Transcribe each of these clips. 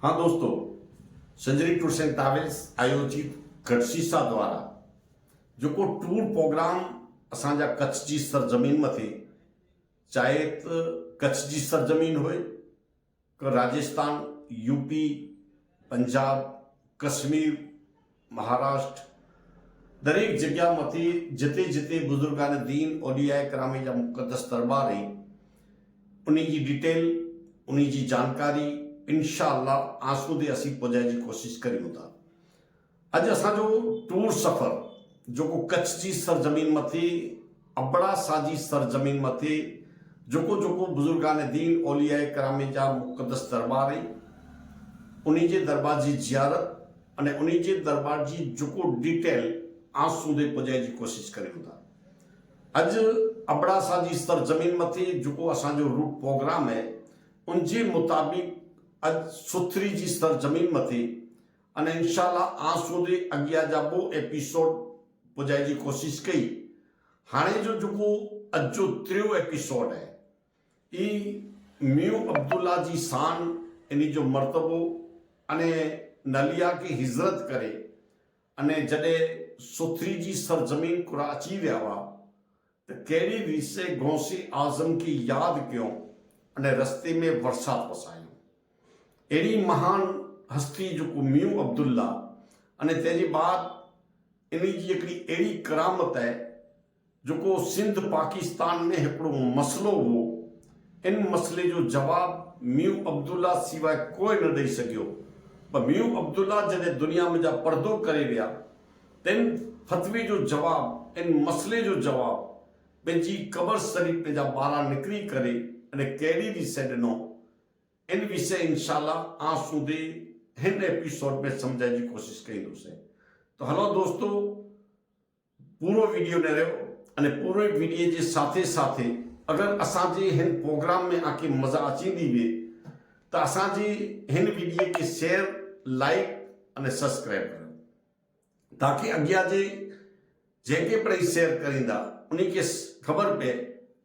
अस्सलाम वालेकुम हाँ दोस्तों संजरी टूर्स एंड ट्रैवल्स आयोजित गढ़सीसा द्वारा जेको टूर प्रोग्राम असांजा कच्छ जी सरज़मीन मथे चाहे त कच्छ जी सरज़मीन हुए क राजस्थान यूपी पंजाब कश्मीर महाराष्ट्र દરેક જગ્યામાંથી जिते जिते बुजुर्गान दीन ओलिया करामे जा मुक़दस दरबार आहिनि उन जी डिटेल उन जी जानकारी ਇਨਸ਼ਾਅੱਲਾ ਆਸੂ ਦੇ ਅਸੀਂ ਪਹੁੰਚਾਏ ਦੀ ਕੋਸ਼ਿਸ਼ ਕਰੀਉ ਤਾਂ ਅੱਜ असां जो टूर सफ़र जेको कच्छ जी सरज़मीन मथे अबड़ा साजी सरज़मीन मथे जेको जेको बुज़ुर्गान दीन ओलिया करामे जा मुक़दस दरबार आहिनि उन जे दरबार जी जियारत अने उन जे दरबार जी जेको डिटेल आसूदे पुॼाइण जी कोशिशि करियूं था अॼु अबड़ा साजी सरज़मीन मथे जेको असांजो रूट प्रोग्राम आहे उन जे मुताबिक़ अॼु सुथरी जी सरज़मीन मथे अने इनशाला आंसू जे अॻियां जा ॿ एपिसोड पुॼाइण जी कोशिशि कई हाणे जो जेको अॼु जो टियों एपिसोड आहे ई म्यू अब्दुल्ला जी शान इन जो मर्तबो अने नलिया खे हिजरत करे अने जॾहिं सुथरी जी सरज़मीन कुरा अची विया हुआ त कहिड़ी रीसे गौसे आज़म खे यादि कयूं अने रस्ते में बरसाति वसायूं अहिड़ी महान हस्ती जेको म्यू अब्दुल्ला अने तंहिंजे बाद इन जी हिकिड़ी अहिड़ी करामत आहे जेको सिंध पाकिस्तान में हिकिड़ो मसइलो हुओ इन मसइले जो जवाबु म्यू अब्दुल्ला सवाइ कोई न ॾेई सघियो पर म्यू अब्दुल्ला जॾहिं दुनिया में जा पर्दो करे विया तिन फतवे जो जवाबु इन मसइले जो जवाबु पंहिंजी क़बर शरीफ़ में जा ॿारहं निकिरी करे अने कहिड़ी रीसे ॾिनो इन विषय इनशाला आज सुधी हिन एपिसोड में समझाइण जी कोशिश कंदुसीं તો હલો દોસ્તો પૂરો વિડિયો ને રહ્યો અને પૂરો વિડિયો જે સાથે સાથે અગર असांजे हिन प्रोग्राम में आके मज़ा अचींदी वे त असांजे हिन वीडियो खे शेयर लाइक अने सब्सक्राइब करियो ताकी अॻियां जे जेके पढ़ी शेयर करींदा उन खे ख़बर पए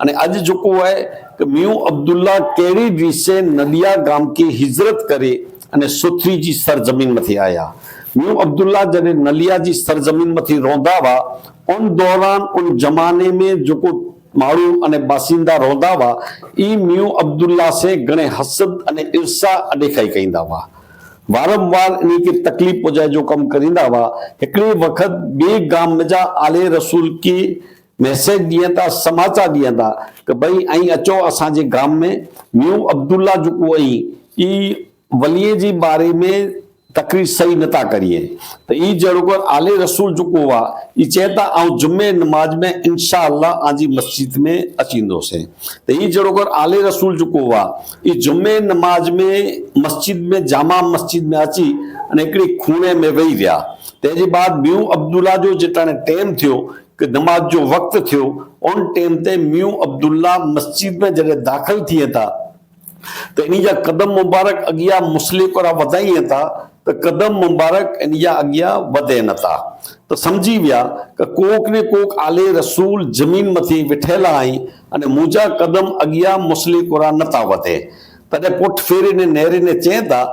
અને આજે જો કોઈ કે મિયું અબ્દુલ્લા કેરી રીસે નલિયા ગામ કી હિજરત કરી અને સુથરીજી સરજમીનમાંથી આવ્યા ન્યુ અબ્દુલ્લા जने નલિયાજી સરજમીનમાંથી રોંધાવા, ઉન દોરાન ઉન જમાને મેં જો કો માળુ અને બાસિંદા રોંધાવા, ઈ મ્યુ અબ્દુલ્લા સે ગણે હસદ અને ઈર્ષા અદેખાઈ કઈંદાવા વારંવાર એની કે તકલીફ પહોંચાય જો કમ કરિંદાવા એકડી વખત બે ગામ મજા આલે રસૂલ કી वक़्तु ॿिए गाम जा आले रसूल खे मैसेज ॾियनि था समाचार ॾियनि था कि भई ऐं अचो असांजे गाम में म्यू अब्दुल्ला जेको आई ई वलीअ जे बारे में तकरीर सही नथा करिए त ई जहिड़ो आले रसूल जेको आहे ई चए था ऐं जुमे नमाज में इनशा अल्लाह आजी मस्जिद में अचींदोसीं त ई जहिड़ो आले रसूल जेको आहे ई जुमे नमाज में मस्जिद में जामा मस्जिद में अची अने हिकिड़ी खूणे में वेही विया तंहिंजे बाद म्यू अब्दुल्ला जो जेटाणे टाइम थियो કે નમાજ જો વક્ત થયો ઓન ટેમ તે મ્યુ અબ્દુલ્લા મસ્જિદ में જ્યારે દાખલ થયા હતા, તો એની જ્યાં કદમ મુબારક અગિયા મુસ્લિકોરા વધાઈ હતા, તો કદમ મુબારક એની જ્યાં અગિયા વધે નતા તો સમજી ગયા કે કોક ને કોક આલે રસૂલ જમીનમાંથી વિઠેલા આવી અને મુજા કદમ અગિયા મુસ્લિકોરા નતા વધે. ત્યારે પોટ ફેરીને નહેરીને ચેતા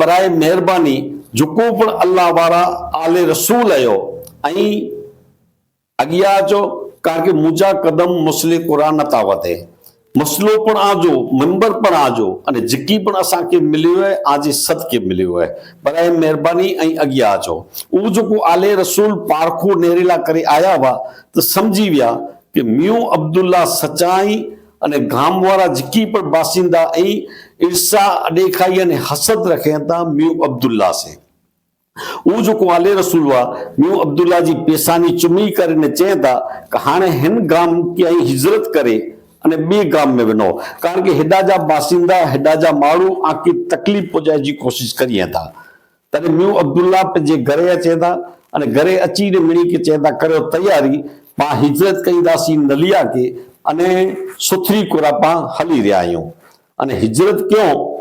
બરાય મહેરબાની ઝુકો પણ અલ્લાહ વાળા આલે રસૂલ આવ્યો અહીં पिणु अलाह वारा आले रसूल आयो ऐं अॻियां अचो કારણ કે મુજા કદમ મુસ્લિમ કુરાન નતા વધે મસલો પણ આજો મેમ્બર પણ આજો અને जिकी પણ असांखे मिलियो आहे आजे सदके मिलियो आहे बराए महिरबानी ऐं अॻियां अचो उहो जेको आले रसूल पारखो नेरेला करे आया हुआ त सम्झी विया कि म्यू अब्दुल्ला सचाई અને ગામવાળા जिकी પણ બાસિંદા ऐं ઈર્ષા અડેખાઈ અને હસદ રખે હતા म्यू अब्दुल्ला से ಉಜುಕುವಾಲೆ ರಸುಲ್ವಾ ನೀವು ಅಬ್ದುಲ್ಲಾಜಿ ಪೇಸಾನಿ ಚುಮಿ ಕರಿನ ಚೇದ ಹಾಣೆ ಹೆನ್ ಗ್ರಾಮ್ ಕಿ ಐ ಹಿಜರತ್ ಕರೆ અને બે ગામ મેં બનો કારણ કે હેડાજા બાસિંદા હેડાજા માળું આખી તકલીફ પહોંચાયજી કોશિશ કરી હતા ત્યારે મ્યુ અબ્દુલ્લા જે ઘરે ચેતા અને ઘરે અચીને મળી કે ચેતા કર્યો તૈયારી પા હિજરત કઈ દાસી નલિયા કે અને સુથરી કોરા પા હલી રહ્યા અને હિજરત ક્યો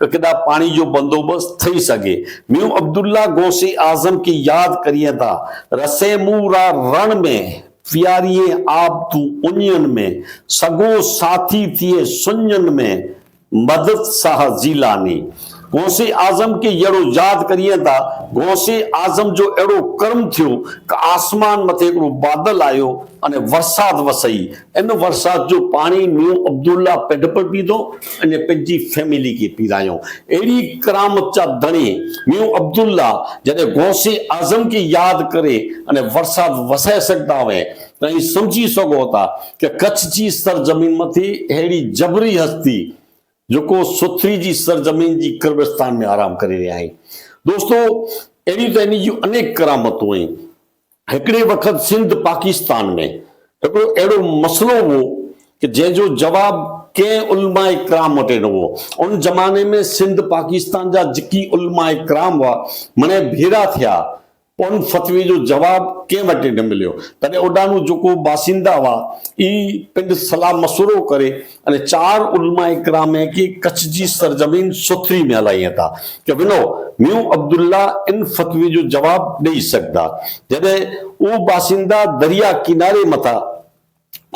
કે پانی جو જો બંદોબસ્ત થઈ શકે મ્યુ અબ્દુલ્લા ગોસી આઝમ કી યાદ કરીએ તા રસે મૂરા રણ پیاریے آپ تو انین میں سگو ساتھی تھیے سنین میں، مدد ساہ زیلانی۔ ગોસી આઝમ કે યડો યાદ કરીએ તા ગોસી આઝમ જો એડો કર્મ થયો કે આસમાન મથે એકડું બાદલ આવ્યો અને વરસાદ વસઈ એનો વરસાદ જો પાણી મિયો અબ્દુલ્લા પેઢ પર પીધો અને પંજી ફેમિલી કે પીરાયો એડી કરામત ચા ધણી મિયો અબ્દુલ્લા જને ગોસી આઝમ કે યાદ કરે અને વરસાદ વસાઈ શકતા હોય તો અહીં સમજી શકો હતા કે કચ્છ જી સરજમીનમાંથી એડી જબરી હસ્તી जेको सुथरी जी सरजमीन जी कब्रिस्तान में आराम करे रहिया आहिनि दोस्तो अहिड़ियूं त इन जूं अनेक करामतूं आहिनि हिकिड़े वक़्तु सिंध पाकिस्तान में हिकिड़ो अहिड़ो मसइलो हो कि जंहिंजो जवाबु कंहिं उलमा इकराम वटि न हो उन ज़माने में सिंध पाकिस्तान जा जेकी उलमा इकराम हुआ मने भेरा थिया उन फतवे जो जवाबु कंहिं वटि न मिलियो तॾहिं ओॾानो जेको बासिंदा हुआ ई पिंड सलाह मशवरो करे अने चार उलमा इकराम खे कच्छ जी सरजमीन सुथरी में हलाइनि था कि विनो म्यू अब्दुल्ला इन फतवे जो जवाबु ॾेई सघंदा जॾहिं उहो बासिंदा दरिया किनारे मथां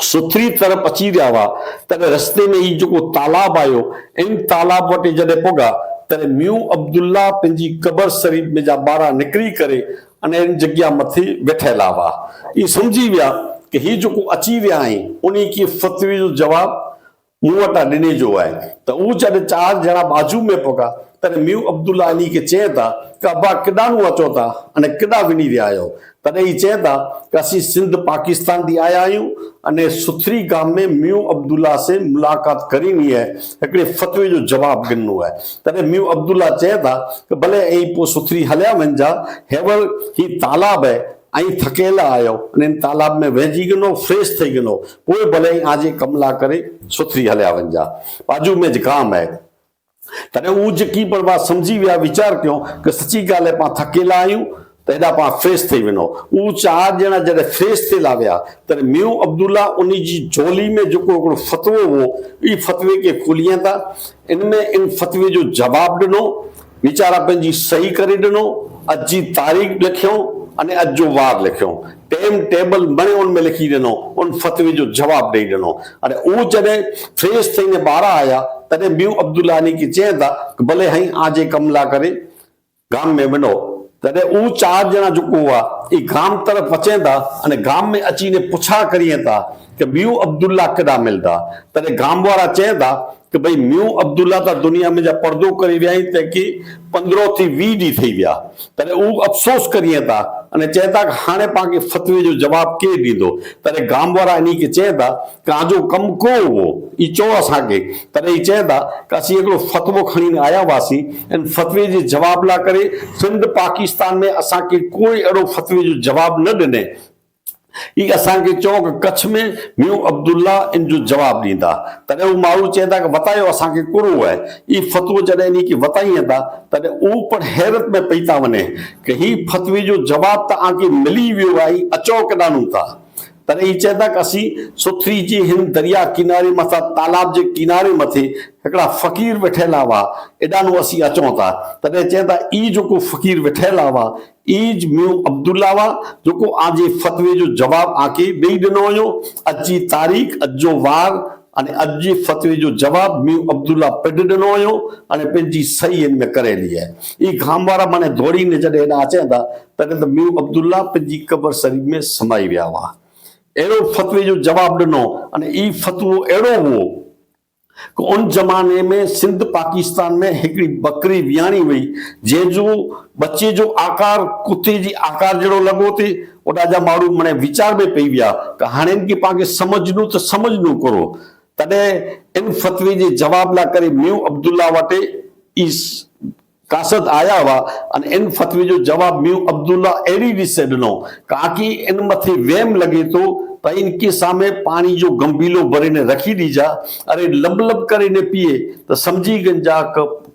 सुथरी तरफ़ अची रहिया हुआ तॾहिं रस्ते में ई जेको तालाब आयो इन तालाब वटि जॾहिं पहुगा तॾहिं म्यू अब्दुल्ला पंहिंजी कबर शरीफ़ में जा ॿारहं निकिरी करे અને એની જગ્યામાંથી બેઠેલા આવા એ સમજી ગયા કે હી જો કો અચીવ્યા અહીં ઉની કી ફતવી જો જવાબ મુવટા ડિને જો આય તો ऊ જ્યારે ચાર જણા બાજુ મેં પગા. ત્યારે મ્યુ અબ્દુલ્લાની કે ચેતા કે અબા કેદાનું અચોતા અને કેદા વિની રહ્યા તને એ ચેતા કે અસી સિંધ પાકિસ્તાનથી આયા આયું અને સુથરી ગામ में મ્યુ અબ્દુલ્લા સે મુલાકાત કરીની હે એકડે ફતવે જો જવાબ ગનનો હે તને મ્યુ અબ્દુલ્લા ચેતા કે ભલે અહીં પો સુથરી હલ્યા વંજા હેવલ હી તાલાબ હે અહીં થકેલા આવ્યો અને તાલાબ મેં વહેંચી ગયો ફ્રેશ થઈ ગયો કોઈ ભલે આજે કમલા કરે સુથરી હલ્યા વંજા બાજુ મેં જ કામ હે तॾहिं उहो जेकी पर मां सम्झी विया वीचार कयूं कि सची ॻाल्हि आहे पाण थकेला आहियूं त हेॾा पाण फ्रेश थी वञो उहो चारि ॼणा जॾहिं फ्रेश थियल विया तॾहिं म्यू अब्दुल्ला उन जी झोली में जेको हिकिड़ो फतवो हो ई फतवे खे खोलिया था इन में इन फतवे जो जवाबु ॾिनो वीचारा पंहिंजी सही करे ॾिनो अॼु जी तारीख़ लिखियो અને ಅಜ್ಜು ವಾರ್ લખ્યો ટેમ ટેબલ બને ઓન મેં લખી દેનો ઓન ફતવે જો જવાબ દઈ દેનો. અને હું જ્યારે ફ્રેશ થઈને બહાર આવ્યા તને બીવ અબ્દુલ્લાની કે ચેતા કે ભલે અહીં આજે કમલા કરે, ગામ મેં બનો ત્યારે હું ચાર જણા ચૂકવવા એ ગામ તરફ વચે હતા અને ગામ મેં અચીને પૂછા કરીએ હતા કે મ્યુ અબ્દુલ્લા કદા મિલતા ત્યારે ગામવાળા ચે હતા કે ભાઈ મ્યુ અબ્દુલ્લા તા દુનિયા મેં જ્યાં પડદો કરી વ્યા તે કે પંદરો થી વી ડી થઈ ગયા ત્યારે હું અફસોસ કરીએ હતા तॾहिं उहो अफ़सोस करिए था अने चए था कि हाणे पाण खे फतवे जो जवाबु केरु ॾींदो तॾहिं गाम वारा इन खे चए था कि आजो कमु को हुओ ई चओ असांखे तॾहिं ई चए था कि असीं हिकिड़ो फतवो खणी आया हुआसीं इन फतवे जे जवाब लाइ करे सिंध पाकिस्तान में असांखे कोई अहिड़ो फतवे जो जवाबु न ॾिने ई असांखे चओ कि कच्छ में म्यू अब्दुल्ला इन जो जवाबु ॾींदा तॾहिं हू माण्हू चए था कि वतायो असांखे कुरो आहे ई फतवो जॾहिं इन खे वताईं था तॾहिं उहो पण हैरत में पई था वञे कि ही फतवे जो जवाबु तव्हांखे मिली वियो आहे ई अचो केॾांहुं था तॾहिं ई चए था कि असीं सुथरी जी हिन दरिया किनारे मथां तालाब जे किनारे मथे हिकिड़ा फ़क़ीर वेठल हुआ एॾानो असीं अचूं था तॾहिं चए था ई जेको फ़क़ीर वेठल हुआ ઈજ મ્યુ અબ્દુલ્લાવા, જોકો આજે ફતવે જો જવાબ આકે દઈ દનો હોયો અજી તારીખ અજો વાર, અને અજી ફતવે જો જવાબ મ્યુ અબ્દુલ્લા પઢ દનો હોયો અને પેજી સહી ઇન મે કરેલી હે. ઈ ગામવારા મને દોડીને જડે એના આચે હતા તને તો મ્યુ અબ્દુલ્લા પેજી કબર શરીફ મે સમાઈ વ્યાવા. એનો ફતવે જો જવાબ દનો અને ઈ ફતવો એડો હો उन ज़माने में सिंध पाकिस्तान में हिकिड़ी बकरी वियाणी हुई जंहिंजो बच्चे जो आकार कुते जी आकार जहिड़ो लॻो थिए ओॾा जा माण्हू माने वीचार में पई विया कि हाणे हिन खे पाण खे सम्झणो त सम्झणो करो तॾहिं इन फतवे जे जवाब लाइ करे म्यू अब्दुल्ला वटि ई કાસદ આયાવા અને એન ફતવીજો જવાબ મ્યુ અબ્દુલ્લા એરી રિસેડનો કાકી એનમાંથી વેમ લગે તો તૈનકી સામે પાણી જો ગંભીલો ભરીને રખી દીજા. અરે લબલબ કરીને પીએ તો સમજી ગંજા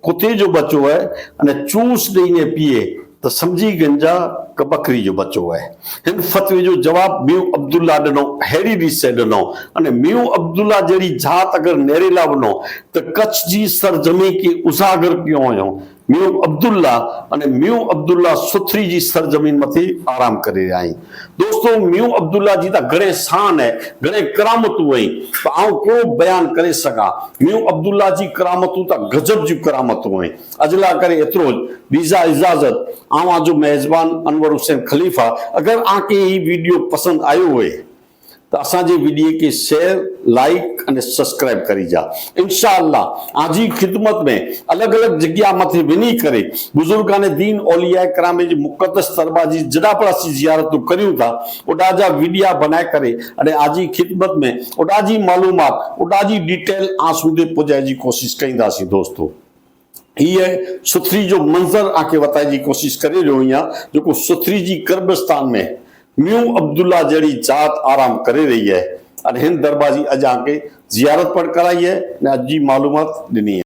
કુતે જો બચ્યો હોય અને ચૂસ દઈને પીએ તો સમજી ગંજા કે બકરી જો બચ્યો હોય હિન ફતવી જો જવાબ મ્યુ અબ્દુલ્લા ડનો, હેરી રીસે ડનો અને મ્યુ અબ્દુલ્લા જેરી જાત અગર નેરેલાવનો, તો કચ્છ જી સરજમી કે ઉજાગર ક્યો હોય મ્યુ અબ્દુલ્લા અને મ્યુ અબ્દુલ્લા સુથરીજી સરજમીનમાંથી આરામ કરી રહ્યા અહીં દોસ્તો, મ્યુ અબ્દુલ્લાજી તા ઘણે શાન હે ઘણે કરામતું હોય. તો આવું કેવું બયાન કરી શકા મ્યુ અબ્દુલ્લાજી કરામતું તા ગજબ જ કરામતું હોય. અજલા કરે એતરો જ. બીજા ઇજાજત. આવા જો મેજબાન અનવર હુસૈન ખલીફા, અગર આકે એ વીડિયો પસંદ આવ્યો હોય इजाज़त आवां जो मेज़बान अनवर हुसैन खलीफ़ा अगरि आके ही वीडियो पसंदि आयो हुए त असांजे वीडियो खे शेयर लाइक अने सब्सक्राइब करिजा इनशा आजी ख़िदमत में अलॻि अलॻि जॻह मथे वञी करे बुज़ुर्गान दीन औलिया करामे जी मुक़दस दरबार जी जॾहिं पर असीं ज़ियारतूं करियूं था ओॾा जा वीडिया बनाए करे अने आजी ख़िदमत में ओॾा जी मालूमात ओॾा जी डिटेल आसूदे पुॼाइण जी कोशिशि कंदासीं दोस्तो हीअ सुथरी जो मंज़र आके बताइण जी कोशिशि करे रहियो आहियां जेको सुथरी जी कर्बस्तान में میو عبداللہ جڑی جات آرام کرے رہی ہے۔ اور ہند دروازے اجا کے زیارت پڑھ کر آئی ہے جی معلومات دنی ہے۔